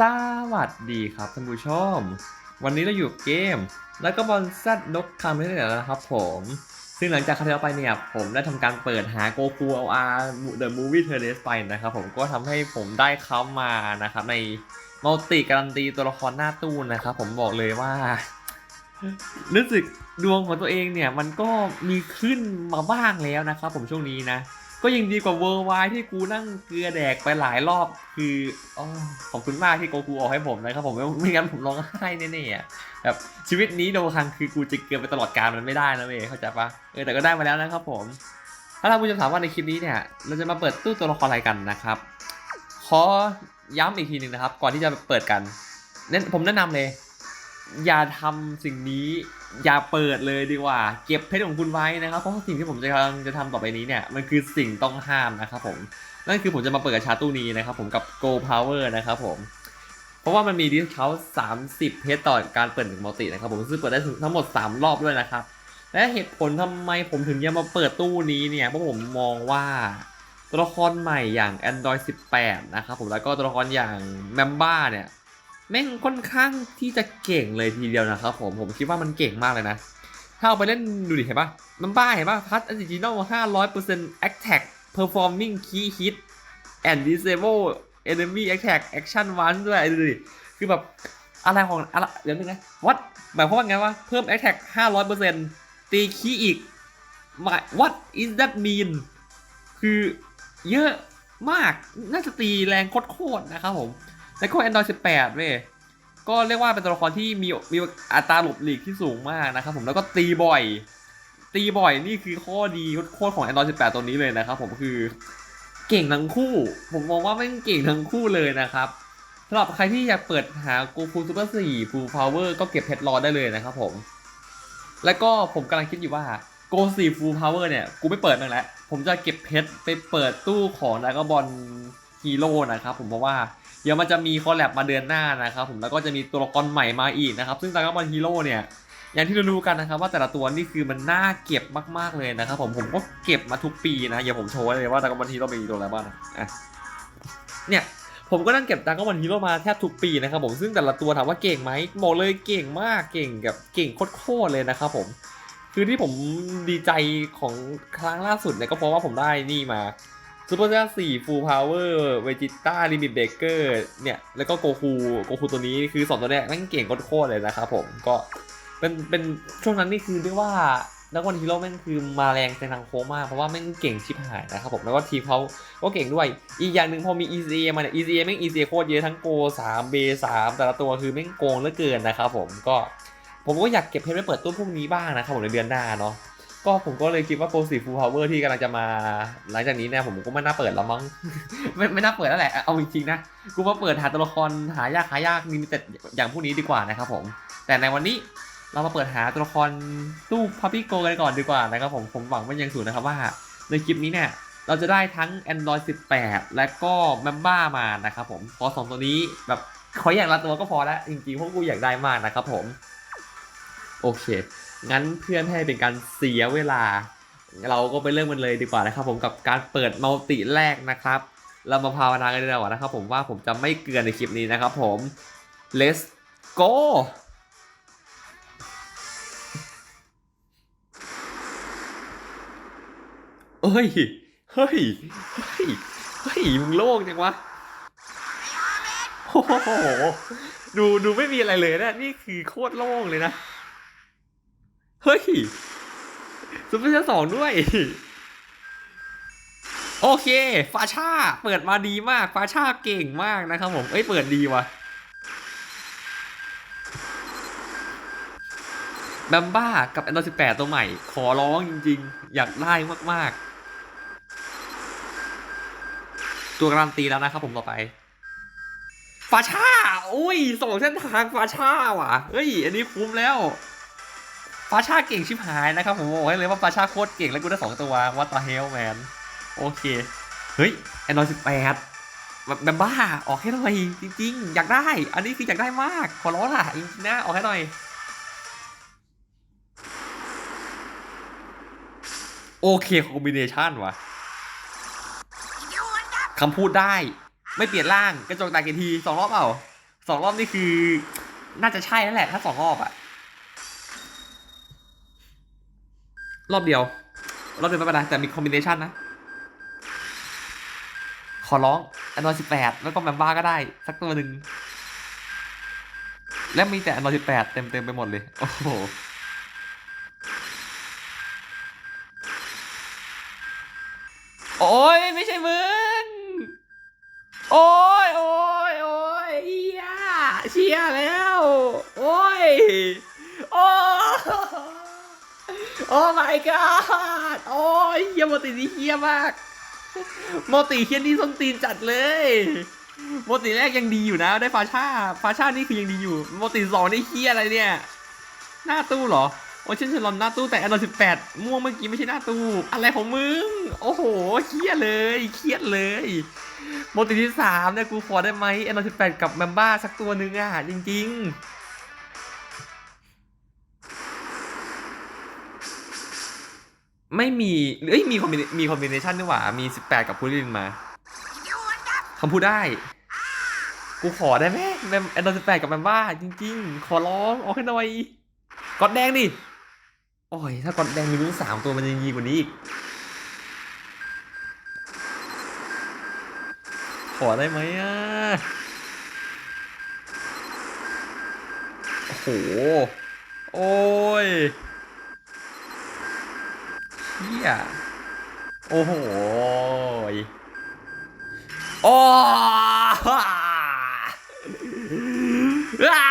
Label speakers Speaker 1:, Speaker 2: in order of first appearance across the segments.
Speaker 1: สวัสดีครับท่านผู้ชม วันนี้เราอยู่เกม แล้วก็บอลแซดนกคำนี่แหละนะครับผม ซึ่งหลังจากครั้งที่แล้วไปเนี่ย ผมได้ทำการเปิดหาโกคูเออาร์เดอะมูฟวี่เทเลสไปนะครับผมก็ทำให้ผมได้เขามานะครับในมัลติการันตีตัวละครหน้าตู้นะครับผมบอกเลยว่า รู้สึกดวงของตัวเองเนี่ย มันก็มีขึ้นมาบ้างแล้วนะครับผมช่วงนี้นะ ก็ยังดีกว่าเวอร์ไวที่กูนั่งเกลือแดกไปหลายรอบ คือออขอบคุณมากที่โกคูออกให้ผมนะครับผมไม่ไม่งั้นผมร้องไห้แน่ๆอะแบบชีวิตนี้โดนคังคือกูจะเกลือไปตลอดกาลมันไม่ได้นะเว้ยเข้าใจปะเออแต่ก็ได้มาแล้วนะครับผมถ้าท่าผู้ชมถามว่าในคลิปนี้เนี่ยเราจะมาเปิดตู้ตัวละครอะไรกันนะครับขอย้ำอีกทีหนึ่งนะครับ ก่อนที่จะเปิดกันเน้นผมแนะนำเลย อย่าทำสิ่งนี้อย่าเปิดเลยดีกว่า เก็บเพชรของคุณไว้นะครับ เพราะสิ่งที่ผมจะกำลังจะทำต่อไปนี้เนี่ยมันคือสิ่งต้องห้ามนะครับผมนั่นคือผมจะมาเปิดกระชาตู้นี้นะครับผมกับ Go Power นะครับผมเพราะว่ามันมีดิสเขา30เพชรต่อการเปิดหนึ่งมัลตินะครับผมซึ่งเปิดได้ทั้งหมด 3 รอบด้วยนะครับ และเหตุผลทำไมผมถึงยังมาเปิดตู้นี้เนี่ยเพราะผมมองว่าตัวละครใหม่อย่าง Android 18 นะครับผมแล้วก็ตัวละครอย่าง m a m b a เนี่ย แม่งค่อนข้างที่จะเก่งเลยทีเดียวนะครับผมผมคิดว่ามันเก่งมากเลยนะถ้าเอาไปเล่นดูดิเห็นปะมันบ้าเห็นปะพัดอ r จิ n น l 500% attack performing key hit and disable enemy attack action one ด้วยดูดิคือแบบอะไรของอะไรเดี๋ยวนึงนะ what หมายความว่าไงวะเพิ่ม attack 500%ตีคีย์อีก My- what is that mean คือเยอะมากน่าจะตีแรงโคตรๆนะครับผม แล้วก็ Android 18 เว้ย ก็เรียกว่าเป็นตัวละครที่มีมีอัตราหลบหลีกที่สูงมากนะครับผมแล้วก็ตีบ่อย ตีบ่อยนี่คือข้อดีโคตรของ Android 18 ตัวนี้เลยนะครับผมคือเก่งทั้งคู่ ผมมองว่าแม่งเก่งทั้งคู่เลยนะครับสำหรับใครที่อยากเปิดหา Goku Super 4 Full Power ก็เก็บเพชรรอได้เลยนะครับผม แล้วก็ผมกำลังคิดอยู่ว่า Go 4 Full Power เนี่ย กูไม่เปิดมันแล้วผมจะเก็บเพชรไปเปิดตู้ของดากบอลฮีโร่นะครับผมเพราะว่า เดี๋ยวมันจะมีคอลแลบมาเดือนหน้านะครับผมแล้วก็จะมีตัวละครใหม่มาอีกนะครับ ซึ่งดากบอลฮีโร่เนี่ยอย่างที่เรารู้กันนะครับว่าแต่ละตัวนี่คือมันน่าเก็บมากๆเลยนะครับผมผมก็เก็บมาทุกปีนะเดี๋ยวผมโชว์เลยว่าดากบอลฮีโร่มีตัวอะไรบ้างอะเนี่ยผมก็นั่งเก็บดากบอลฮีโร่มาแทบทุกปีนะครับผมซึ่งแต่ละตัวถามว่าเก่งไหมบอกเลยเก่งมากเก่งกับเก่งโคตรเลยนะครับผมคือที่ผมดีใจของครั้งล่าสุดเนี่ยก็เพราะว่าผมได้นี่มา ซูเปอร์เซอร์สี่ฟูลพาวเวอร์เวจิต้าลิมิตเบเกอร์เนี่ย แล้วก็โกคูโกคูตัวนี้คือสองตัวเนี้ยแม่งเก่งโคตรเลยนะครับผมก็เป็นเป็นช่วงนั้นนี่คือเรียกว่านักวันฮีโร่แม่งคือมาแรงในทางโค้งมากเพราะว่าแม่งเก่งชิบหายนะครับผมแล้วก็ทีมเขาก็เก่งด้วย อีกอย่างหนึ่งพอมี ECA มาเนี่ย ECA แม่ง ECA โคตรเยอะทั้งโก3 B 3แต่ละตัวคือแม่งโกงเหลือเกินนะครับผมก็ ผมก็อยากเก็บเพชรไว้เปิดตู้พวกนี้บ้างนะครับผมในเดือนหน้าเนาะ ก็ผมก็เลยคิดว่าโกสีฟูลพาวเวอร์ที่กำลังจะมาหลังจากนี้เนี่ยผมก็ไม่น่าเปิดแล้วมั้ง ไม่ไม่น่าเปิดแล้วแหละ เอาจริงๆนะ กูมาเปิดหาตัวละครหายากหายากมีแต่อย่างพวกนี้ดีกว่านะครับผม แต่ในวันนี้เรามาเปิดหาตัวละครตู้พับปี้โกกันก่อนดีกว่านะครับผม ผมหวังเป็นอย่างสูงนะครับว่า ในคลิปนี้เนี่ยเราจะได้ทั้ง Android 18 และก็ m ม m b a มานะครับผมพอสองตัวนี้แบบขออย่างละตัวก็พอแล้วจริงๆพราะกูอยากได้มากนะครับผม โอเค งั้นเพื่อนให้เป็นการเสียเวลา เราก็ไปเริ่มกันเลยดีกว่านะครับผมกับการเปิดมัลติแรกนะครับ เรามาภาวนากันดีกว่านะครับผมว่าผมจะไม่เกลือนในคลิปนี้นะครับผม let's go เฮ้ย เฮ้ย เฮ้ย เฮ้ย มึงโล่งจังวะ โอ้โห ดู ดูไม่มีอะไรเลยนะ นี่คือโคตรโล่งเลยนะ เฮ้ยซุปเปอร์เซอร์สองด้วย โอเค ฟาชาเปิดมาดีมาก ฟาชาเก่งมากนะครับผม เอ้ย เปิดดีว่ะแบมบ้ากับ Android 18ตัวใหม่ ขอร้องจริงๆ อยากได้มากๆ ตัวการันตีแล้วนะครับผมต่อไป ฟาชาอุ้ยสองเส้นทางฟาชาว่ะ เฮ้ย อันนี้คุ้มแล้วาชาเก่งชิบหายนะครับผมบอกให้เลยว่าฟาชาโคตรเก่งแล้วกูได้สองตัววัตตาเฮลแมนโอเค เฮ้ยแอนดรอยสิบแปดแบบแบบบ้าออกให้หน่อยจริง ๆ อยากได้ อันนี้คืออยากได้มากขอร้องล่ะจริงๆนะออกให้หน่อย โอเคคอมบิเนชันวะคำพูดได้ ไม่เปลี่ยนร่างกระจกตากี่ทีสองรอบเปล่าสองรอบนี่คือ น่าจะใช่แล้วแหละ ถ้าสองรอบอะ รอบเดียว รอบเดียวไม่เป็นไรแต่มีคอมบิเนชันนะ ขอร้องอันนอยสิบแปดแล้วก็แมมบ้าก็ได้ สักตัวหนึ่งและมีแต่อันนอยสิบแปดเต็มเต็มไปหมดเลย โอ้โหโอ้ยไม่ใช่มึง โอ้ยโอ้ อ้ my god โอ้ยเฮียโมตินี่เฮียมากโมติเฮียนี่ส้นตีนจัดเลยโมติแรกยังดีอยู่นะ ได้ฟาชาฟาชานี่คือยังดีอยู่โมติสองนี่เฮียอะไรเนี่ย หน้าตู้เหรอ โอเชนชลอนหน้าตู้แต่อันดับสิบแปดม่วงเมื่อกี้ไม่ใช่หน้าตู้ อะไรของมึง โอ้โหเครียเลยเครียดเลยโมติที่สามเนี่ยกูขอได้ไหมอันดับสิบแปดกับแมมบ้าสักตัวหนึ่งอะจริง ๆ ไม่มีเอ้ยมีคอมบิมีคอมบิเนชันด้วยว่ะมีสิบแปดกับพูลินมาคำพูดได้ กูขอได้ไหมแมมอันดับสิบแปดกับแมมบ้าจริง ๆ ขอร้องเอาให้หน่อยกอดแดงดิโอ้ยถ้ากอดแดงมีลุ้นสามตัวมันยังดีกว่านี้อีกขอได้ไหมอะโอ้โหโอ้ย เฮียโอ้โหโอ้อ้า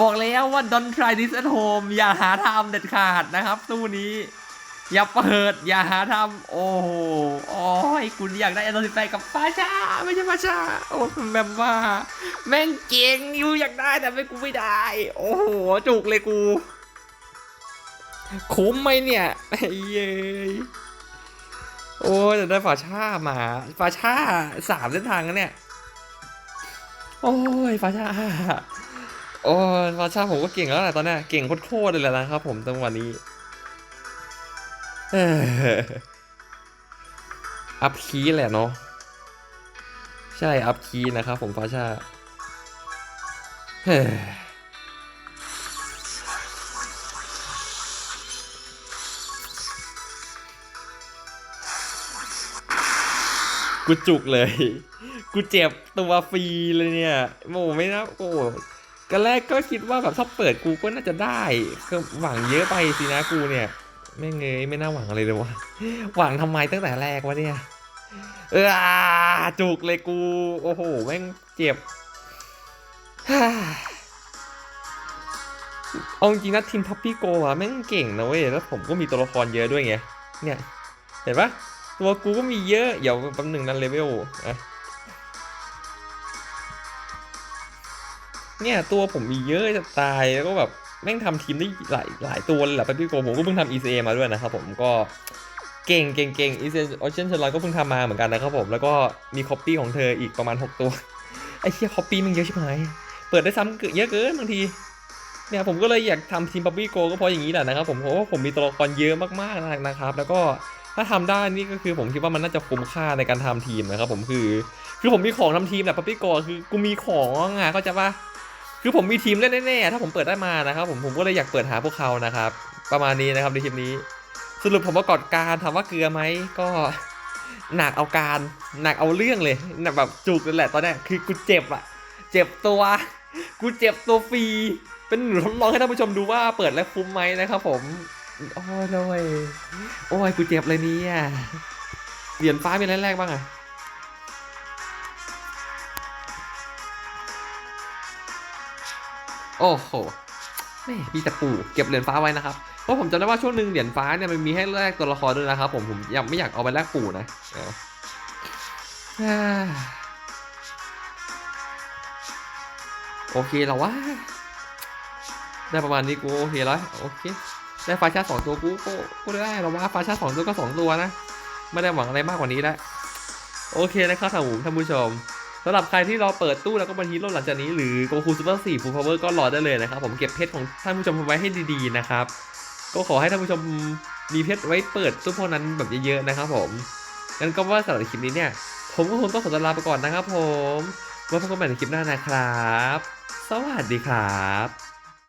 Speaker 1: บอกแล้วว่า don't try this at home อย่าหาทำเด็ดขาดนะครับตู้นี้ อย่าเปิด อย่าหาทำโอ้โหโอ้ยคุณอยากได้อันดับสิบแปดกับปาชา ไม่ใช่ปาชา โอ้ยแมมว่าแม่งเก่งอยู่อยากได้แต่ไม่กูไม่ได้ โอ้โห จุกเลยกู คุ้มไหมเนี่ยไอ้เย้ยโอ้ยแต่ได้ฝาชามาฝาชาสามเส้นทางแล้วเนี่ย โอ้ยฝาชาโอ้ยฟาชาผมก็เก่งแล้วแหละตอนนี้เก่งโคตรเลยแหละนะครับ ผมจังหวะนี้อัพคีแหละเนาะใช่อัพคีนะครับผมฟาชาเฮ้ กูจุกเลย กูเจ็บตัวฟรีเลยเนี่ยโมไม่นะโอ้กันแรกก็คิดว่าแบบถ้าเปิดกูก็น่าจะได้ก็หวังเยอะไปสินะกูเนี่ย ไม่เงยไม่น่าหวังอะไรเลยวะหวังทำไมตั้งแต่แรกวะเนี่ยเออจุกเลยกูโอ้โหแม่งเจ็บฮ่าเอาจริงนะทีมพับปี้โกอะแม่งเก่งนะเว้ยแล้วผมก็มีตัวละครเยอะด้วยไงเนี่ยเห็นปะ ตัวกูก็มีเยอะ เดี๋ยวแป๊บหนึ่งนั่นเลเวลอะเนี่ยตัวผมมีเยอะจะตายแล้วก็แบบแม่งทำทีมได้หลายหลายตัวเลยแหละพับปี้โกผมก็เพิ่งทำ ECA มาด้วยนะครับผมก็เก่งเก่งเก่ง ECA Ocean c h a r l o t ก็เพิ่งทำมาเหมือนกันนะครับผมแล้วก็มีคอปปี้ของเธออีกประมาณ 6 ตัว ไอ้เชี่ยคอปปี้มันเยอะชิบหายเปิดได้ซ้ำเกินเยอะเกินบางทีเนี่ยผมก็เลยอยากทำทีม p ั p ปี้โกก็เพราะอย่างนี้แหละนะครับผมเพราะว่าผมมีตัวละครเยอะมากๆนะครับ แล้วก็ ถ้าทำได้นี่ก็คือผมคิดว่ามันน่าจะคุ้มค่าในการทำทีมนะครับผมคือ คือผมมีของทำทีมแบบ p ั p ปี้โกคือกูมีของอะเข้าใจปะคือผมมีทีมเล่นแน่ๆถ้าผมเปิดได้มานะครับผมผมก็เลยอยากเปิดหาพวกเขานะครับ ประมาณนี้นะครับในคลิปนี้ สรุปผมประกอบการถามว่าเกลือไหมก็หนักเอาการหนักเอาเรื่องเลยหนักแบบจุกเลยแหละตอนเนี้ยคือกูเจ็บอะเจ็บตัว กูเจ็บตัวฟรีเป็นหนูทดลองให้ท่านผู้ชมดูว่าเปิดแล้วคุ้มไหมนะครับผม โอ้ยโอ้ยโอ้ยกูเจ็บเลยเนี่ยเหรียญฟ้ามีอะไรแรกบ้างอะโอ้โหแม่มีแต่ปู่เก็บเหรียญฟ้าไว้นะครับ เพราะผมจำได้ว่าช่วงหนึ่งเหรียญฟ้าเนี่ยมันมีให้แลกตัวละครด้วยนะครับ ผมผมยังไม่อยากเอาไปแลกปู่นะโอเคแล้ววะได้ประมาณนี้กูโอเคแล้วโอเค ได้ฟาชาสองตัวกูก็ก็ได้แล้วว่าฟาชาสองตัวก็สองตัวนะ ไม่ได้หวังอะไรมากกว่านี้แล้วโอเคนะครับท่านผู้ท่านผู้ชมสำหรับใครที่รอเปิดตู้แล้วก็บันทีโลหลังจากนี้หรือโกคูซูเปอร์สี่ฟูลพาวเวอร์ก็รอได้เลยนะครับ ผมเก็บเพชรของท่านผู้ชมไว้ให้ดีๆนะครับ ก็ขอให้ท่านผู้ชมมีเพชรไว้เปิดตู้พวกนั้นแบบเยอะๆนะครับผมงั้นก็ว่าสำหรับคลิปนี้เนี่ย ผมก็คงต้องขอตัวลาไปก่อนนะครับผมไว้พบกันใหม่ในคลิปหน้านะครับ สวัสดีครับ